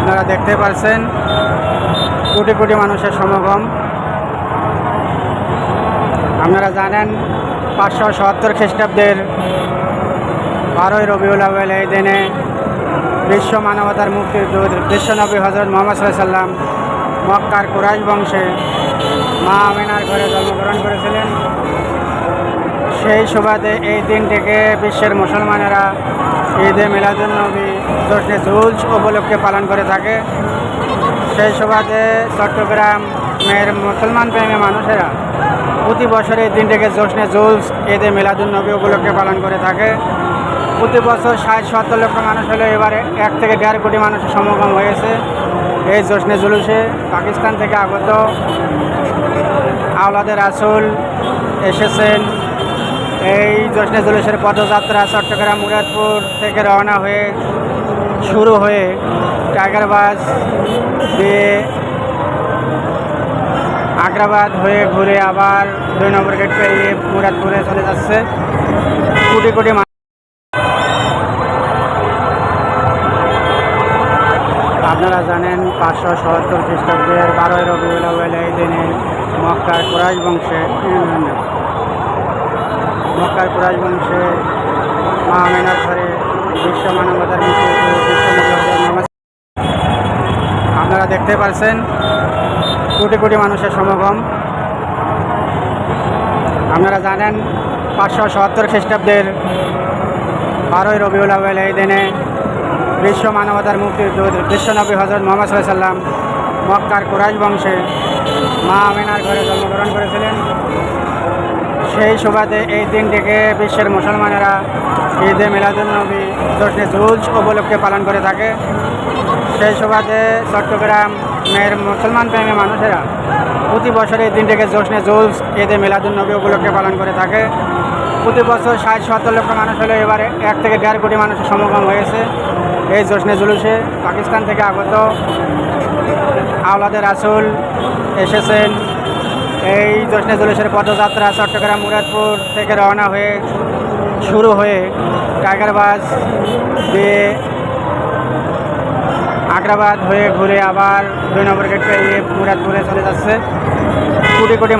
আপনারা দেখতে পাচ্ছেন কোটি কোটি মানুষের সমাগম। আপনারা জানেন পাঁচশো সত্তর খ্রিস্টাব্দের বারোই রবিউল আউ্বাল এই দিনে বিশ্ব মানবতার মুক্তির দূত বিশ্বনবী হজরত মোহাম্মদ সাল্লাম মক্কার কুরাইশ বংশে মা আমিনার ঘরে জন্মগ্রহণ করেছিলেন। সেই সুবাদে এই দিনটিকে বিশ্বের মুসলমানেরা ঈদে মিলাদুল নবী জশ্নে জুলস উপলক্ষে পালন করে থাকে। সেই সুবাদে চট্টগ্রাম মেয়ের মুসলমান প্রেমী মানুষেরা প্রতি বছর এই দিনটিকে জশ্নে জুলস ঈদে মিলাদুল নবী উপলক্ষে পালন করে থাকে। প্রতি বছর ষাট সত্তর লক্ষ মানুষ হলে এবারে এক থেকে দেড় কোটি মানুষের সমাগম হয়েছে এই জশ্নে জুলুসে। পাকিস্তান থেকে আগত আওলাদের আসল এসেছেন এই জশ্নে জুলুসের পদযাত্রা চট্টগ্রাম মুরাদপুর থেকে রওনা হয়ে শুরু হয়ে টাইগার বাস দিয়ে আগ্রাবাদ হয়ে ঘুরে আবার দুই নম্বর গেট পেরিয়ে মুরাদপুরে চলে যাচ্ছে। কোটি কোটি আপনারা জানেন পাঁচশো সত্তর খ্রিস্টাব্দের বারোই রবিউল এই দিনে মক্কার কুরাইশ বংশে মক্কার কুরাইশ মা আমিনার ঘরে বিশ্ব মানবতার আপনারা দেখতে পাচ্ছেন কোটি কোটি মানুষের সমাগম। আপনারা জানেন পাঁচশো সত্তর খ্রিস্টাব্দের বারোই রবিউল আউ্বাল এই দিনে বিশ্ব মানবতার মুক্তির দূত বিশ্বনবী হজরত মোহাম্মদ সাল্লাম মক্কার কুরাইশ বংশে মা আমিনার ঘরে জন্মগ্রহণ করেছিলেন। সেই সুবাদে এই দিনটিকে বিশ্বের মুসলমানেরা ঈদে মিলাদুল নবী জশ্নে জুলস উপলক্ষে পালন করে থাকে। সেই সুবাদে চট্টগ্রাম মেয়ের মুসলমান প্রেমী মানুষেরা প্রতি বছর এই দিনটিকে জশ্নে জুলস ঈদে মিলাদুল নবী উপলক্ষে পালন করে থাকে। প্রতি বছর ষাট সত্তর লক্ষ মানুষ হলে এবারে এক থেকে দেড় কোটি মানুষের সমাগম হয়েছে এই জশ্নে জুলুসে। পাকিস্তান থেকে আগত আওলাদের আসল এসেছেন এই জশ্নে জুলুসের পদযাত্রা চট্টগ্রাম মুরাদপুর থেকে রওনা হয়ে শুরু হয়ে টাইগার বাস দিয়ে আগ্রাবাদ হয়ে ঘুরে আবার দুই নম্বর গেট পেরিয়ে মুরাদপুরে চলে যাচ্ছে। কোটি কোটি